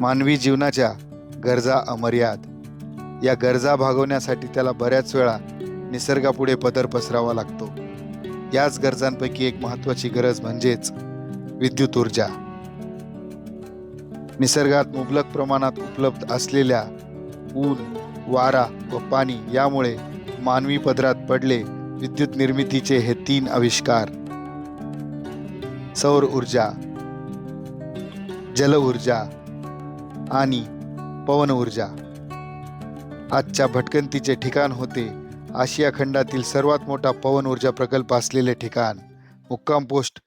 मानवी जीवनाच्या गरजा अमर्याद. या गरजा भागवण्यासाठी त्याला बऱ्याच वेळा निसर्गापुढे पदर पसरावा लागतो. याच गरजांपैकी एक महत्त्वाची गरज म्हणजेच विद्युत ऊर्जा. निसर्गात मुबलक प्रमाणात उपलब्ध असलेल्या ऊन वारा व पाणी यामुळे मानवी पदरात पडले विद्युत निर्मितीचे हे तीन आविष्कार. सौर ऊर्जा जल ऊर्जा आणि पवन ऊर्जा. आजच्या भटकंतीचे ठिकाण होते आशिया खंडातील सर्वात मोठा पवन ऊर्जा प्रकल्प असलेले ठिकाण मुक्काम पोस्ट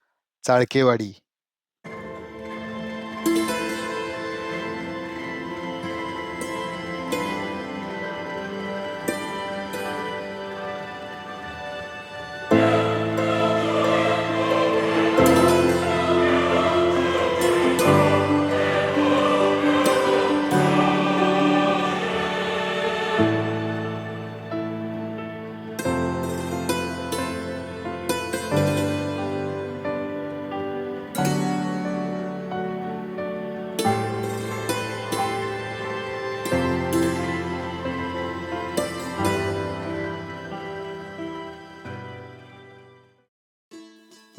चाळकेवाडी.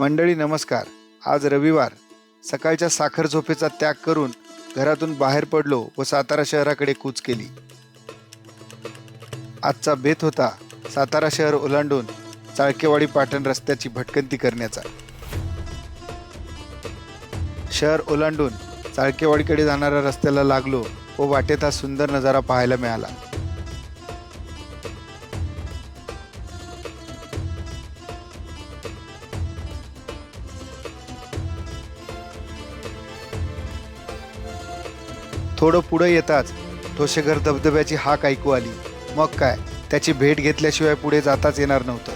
मंडळी नमस्कार. आज रविवार. सकाळच्या साखर झोपेचा त्याग करून घरातून बाहेर पडलो व सातारा शहराकडे कूच केली. आजचा बेत होता सातारा शहर ओलांडून चाळकेवाडी पाटण रस्त्याची भटकंती करण्याचा. शहर ओलांडून चाळकेवाडीकडे जाणाऱ्या रस्त्याला लागलो व वाटेत हा सुंदर नजारा पाहायला मिळाला. थोडं पुढं येताच ठोसेघर धबधब्याची हाक ऐकू आली. मग काय? त्याची भेट घेतल्याशिवाय पुढे जाताच येणार नव्हतं.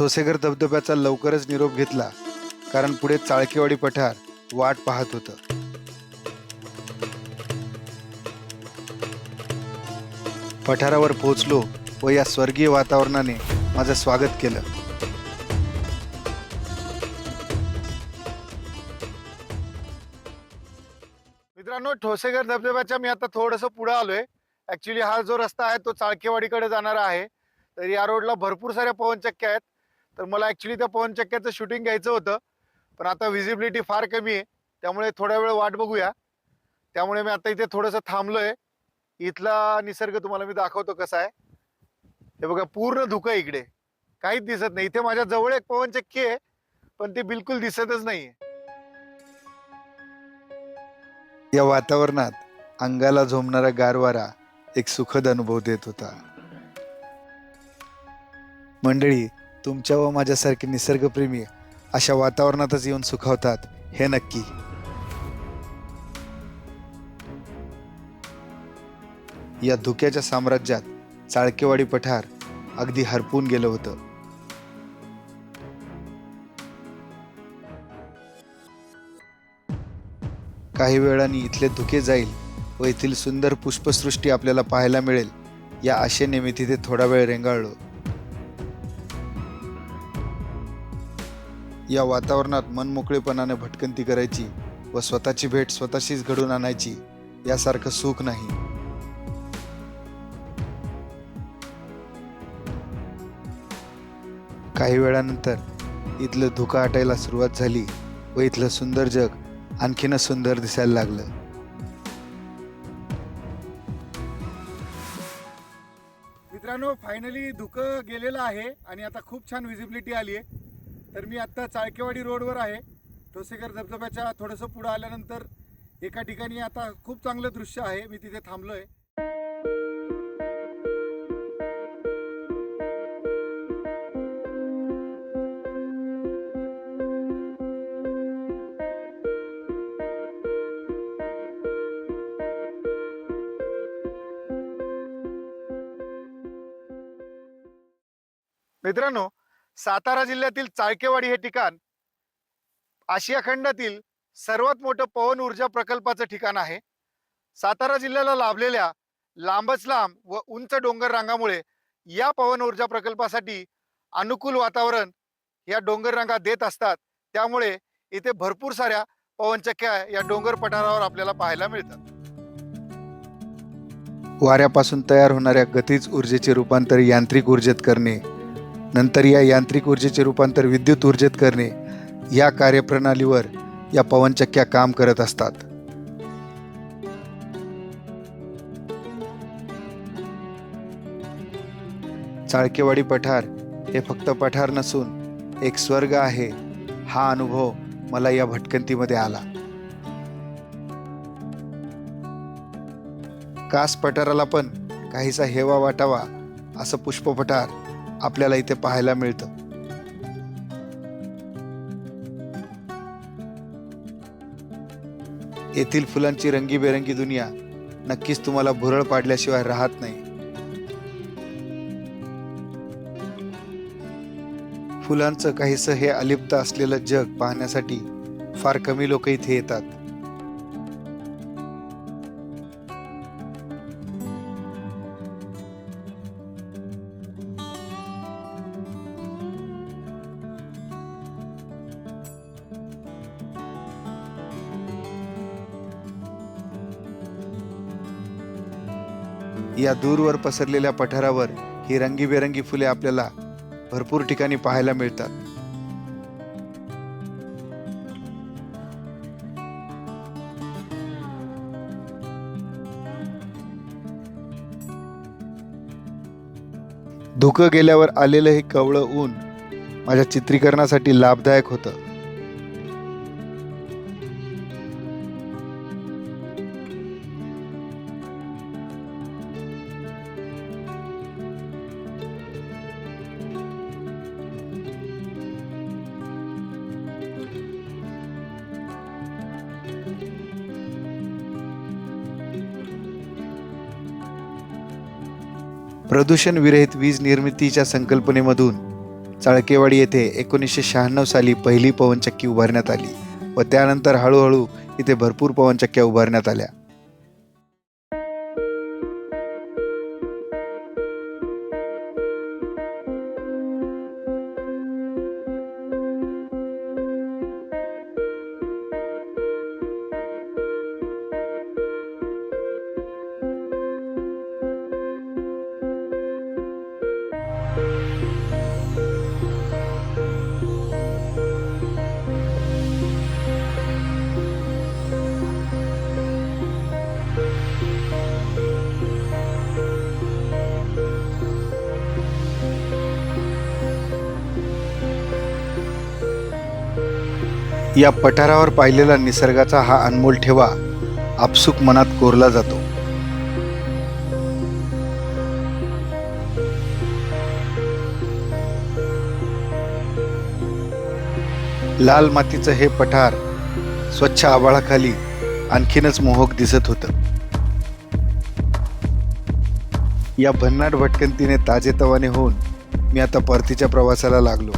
ठोसेघर धबधब्याचा लवकरच निरोप घेतला कारण पुढे चाळकेवाडी पठार वाट पाहत होतं. पठारावर पोहोचलो व या स्वर्गीय वातावरणाने माझं स्वागत केलं. मित्रांनो ठोसेघर धबधब्याच्या मी आता थोडंसं पुढे आलोय. ऍक्च्युली हा जो रस्ता आहे तो चाळकेवाडीकडे जाणारा आहे. तर या रोडला भरपूर साऱ्या पवनचक्क्या आहेत. तर मला ॲक्च्युली त्या पवनचक्क्याचं शूटिंग घ्यायचं होतं. पण आता व्हिजिबिलिटी फार कमी आहे. त्यामुळे थोड्या वेळ वाट बघूया. त्यामुळे मी आता इथे थोडंसं थांबलोय. इथला निसर्ग तुम्हाला मी दाखवतो कसा आहे. हे बघा पूर्ण धुकं इकडे. काहीच दिसत नाही. इथे माझ्या जवळ एक पवनचक्की आहे पण ती बिलकुल दिसतच नाहीये. या वातावरणात अंगाला झोमणारा गारवारा एक सुखद अनुभव देत होता. मंडळी तुमच्या व माझ्यासारखे निसर्गप्रेमी अशा वातावरणातच येऊन सुखावतात हे नक्की. या धुक्याच्या साम्राज्यात चाळकेवाडी पठार अगदी हरपून गेलं होतं. काही वेळाने इथले धुके जाईल व येथील सुंदर पुष्पसृष्टी आपल्याला पाहायला मिळेल या आशेने मी तिथे थोडा वेळ रेंगाळलो. या वातावरणात मनमोकळेपणाने भटकंती करायची व स्वतःची भेट स्वतःशीच घडून आणायची यासारखं सुख नाही. काही वेळानंतर इथलं धुकं हटायला सुरुवात झाली व इथलं सुंदर जग आणखीनच सुंदर दिसायला लागलं. मित्रांनो फायनली धुकं गेलेलं आहे आणि आता खूप छान विजिबिलिटी आली आहे तर मी आत्ता चाळकेवाडी रोडवर आहे. ठोसेकर धबधब्याच्या थोडंसं पुढं आल्यानंतर एका ठिकाणी आता खूप चांगलं दृश्य आहे. मी तिथे थांबलो आहे मित्रांनो सातारा जिल्ह्यातील चाळकेवाडी हे ठिकाण आशिया खंडातील सर्वात मोठं पवन ऊर्जा प्रकल्पाचं ठिकाण आहे. सातारा जिल्ह्याला लाभलेल्या लांबच लांब व उंच डोंगर रांगामुळे या पवन ऊर्जा प्रकल्पासाठी अनुकूल वातावरण या डोंगर रांगा देत असतात. त्यामुळे इथे भरपूर साऱ्या पवनचक्क्या या डोंगर पठारावर आपल्याला पाहायला मिळतात. वाऱ्यापासून तयार होणाऱ्या गतीज ऊर्जेचे रूपांतर यांत्रिक ऊर्जेत करणे नंतर या यांत्रिक ऊर्जेचे रूपांतर विद्युत ऊर्जेत करणे या कार्यप्रणालीवर या पवनचक्क्या काम करत असतात. चाळकेवाडी पठार हे फक्त पठार नसून एक स्वर्ग आहे हा अनुभव मला या भटकंतीमध्ये आला. कास पठाराला पण काहीसा हेवा वाटावा असं पुष्पपठार आपल्याला इथे पाहायला मिळतं. येथील फुलांची रंगीबेरंगी दुनिया नक्कीच तुम्हाला भुरळ पाडल्याशिवाय राहत नाही. फुलांचं काहीसं हे अलिप्त असलेलं जग पाहण्यासाठी फार कमी लोक इथे येतात. या दूरवर पसरलेल्या पठारावर ही रंगीबेरंगी फुले आपल्याला भरपूर ठिकाणी पाहायला मिळतात. धुकं गेल्यावर आलेलं हे कवळं ऊन माझ्या चित्रीकरणासाठी लाभदायक होतं. प्रदूषण विरहित वीज निर्मितीच्या संकल्पनेमधून चाळकेवाडी येथे एकोणीसशे शहाण्णव साली पहिली पवनचक्की उभारण्यात आली व त्यानंतर हळूहळू इथे भरपूर पवनचक्क्या उभारण्यात आल्या. या पठारावर पाहिलेला निसर्गाचा हा अनमोल ठेवा आपसुक मनात कोरला जातो. लाल मातीचं हे पठार स्वच्छ आभाळाखाली आणखीनच मोहक दिसत होतं. या भन्नाट भटकंतीने ताजेतवाने होऊन मी आता परतीच्या प्रवासाला लागलो.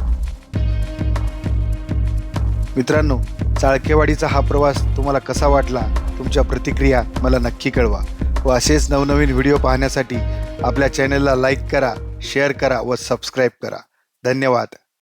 मित्रांनो चाळकेवाडीचा हा प्रवास तुम्हाला कसा वाटला? तुमच्या प्रतिक्रिया मला नक्की कळवा. व असेच नवनवीन व्हिडिओ पाहण्यासाठी आपल्या चॅनलला लाईक करा शेअर करा व सबस्क्राईब करा. धन्यवाद.